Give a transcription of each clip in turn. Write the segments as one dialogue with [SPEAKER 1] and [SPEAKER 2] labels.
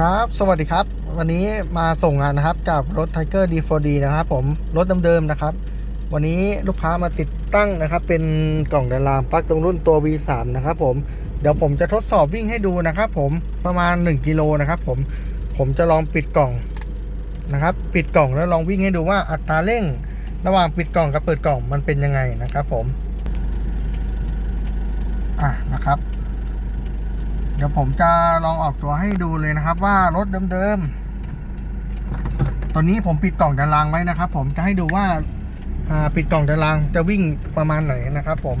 [SPEAKER 1] ครับ สวัสดีครับ วันนี้มาส่งงานนะครับกับรถ Tiger D4D นะครับผม รถเดิมๆนะครับ วันนี้ลูกค้ามาติดตั้งนะครับ เป็นกล่องดันรามปลั๊กตรงรุ่นตัว V3 นะครับผม เดี๋ยวผมจะทดสอบวิ่งให้ดูนะครับผม ประมาณ 1 กิโลนะครับผม ผมจะลองปิดกล่องนะครับ ปิดกล่องแล้วลองวิ่งให้ดูว่าอัตราเร่ง ระหว่างปิดกล่องกับเปิดกล่องมันเป็นยังไงนะครับผม อะนะครับ เดี๋ยวผมจะลองออกตัวให้ดูเลยนะครับ ว่ารถเดิมๆ ตอนนี้ผมปิดกล่องด้านล่างไว้นะครับ ผมจะให้ดูว่าปิดกล่องด้านล่างจะวิ่งประมาณไหนนะครับ ผม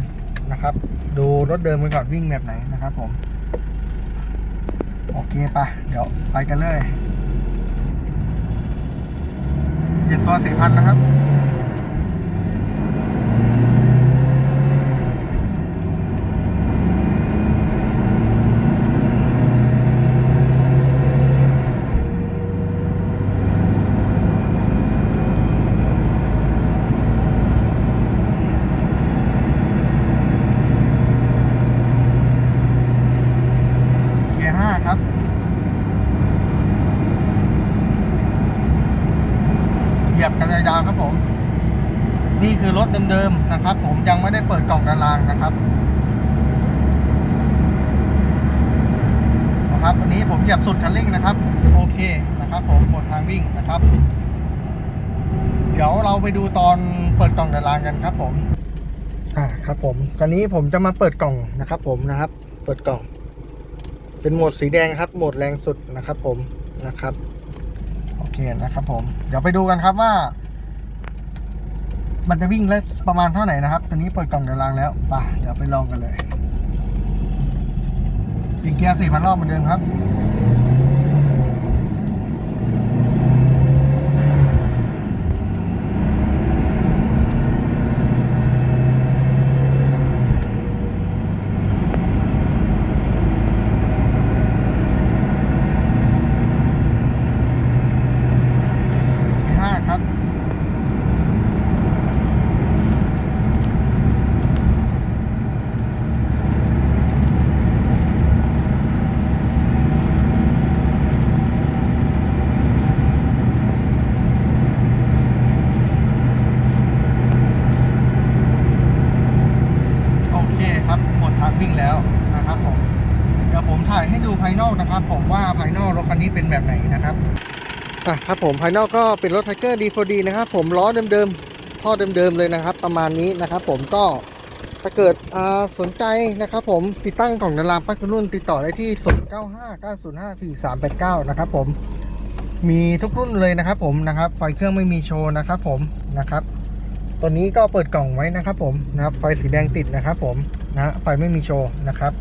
[SPEAKER 1] นะครับ ดูรถเดิมกันก่อนวิ่งแบบไหนนะครับ ผม โอเคปะเดี๋ยวไปกันเลยเปลี่ยนตัวสี่พันนะครับ ครับเหยียบกันยาวครับผม นี่คือรถเดิมๆนะครับ ผมยังไม่ได้เปิดกล่องด้านล่างนะครับนะครับวันนี้ผมเหยียบสุดคันเร่งนะครับ โอเคนะครับ ผมหมดทางวิ่งนะครับ เดี๋ยวเราไปดูตอนเปิดกล่องด้านล่างกันครับ ผมอ่าครับผมตอนนี้ผมจะมาเปิดกล่องนะครับ ผมนะครับ เปิดกล่อง เป็นโหมดสีแดงครับ โหมดแรงสุดนะครับ ผมนะครับ โอเคนะครับผม เดี๋ยวไปดูกันครับว่า มันจะวิ่งได้ประมาณเท่าไหร่นะครับตอนนี้เปิดกล่องเดินรางแล้วไป่ะเดี๋ยวไปลองกันเลยปีเกียร์สี่พันรอบเหมือนเดิมครับ ที่ห้าครับ โอเคครับ หมดทาง วิ่งแล้วนะครับผมเดี๋ยวผมถ่ายให้ดูภายนอกนะครับ ผมว่าภายนอกรถคันนี้เป็นแบบไหนนะครับอะครับผมภายนอกก็เป็นรถไทเกอร์ D4D นะครับ ผมล้อเดิมๆท่อเดิมๆเลยนะครับ ประมาณนี้นะครับ ผมก็ถ้าเกิดอ่าสนใจนะครับ ผมติดตั้งกล่องดารามปักรุ่นติดต่อได้ที่ 0959054389 นะครับ ผมมีทุกรุ่นเลยนะครับ ผมนะครับไฟเครื่องไม่มีโชว์นะครับ ผมนะครับ ตัวนี้ก็เปิดกล่องไว้นะครับผมนะครับไฟสีแดงติดนะครับผมนะฮะไฟไม่มีโชว์นะครับ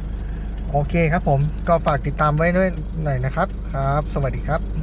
[SPEAKER 1] โอเคครับผมก็ฝากติดตามไว้ด้วยหน่อยนะครับครับ สวัสดีครับ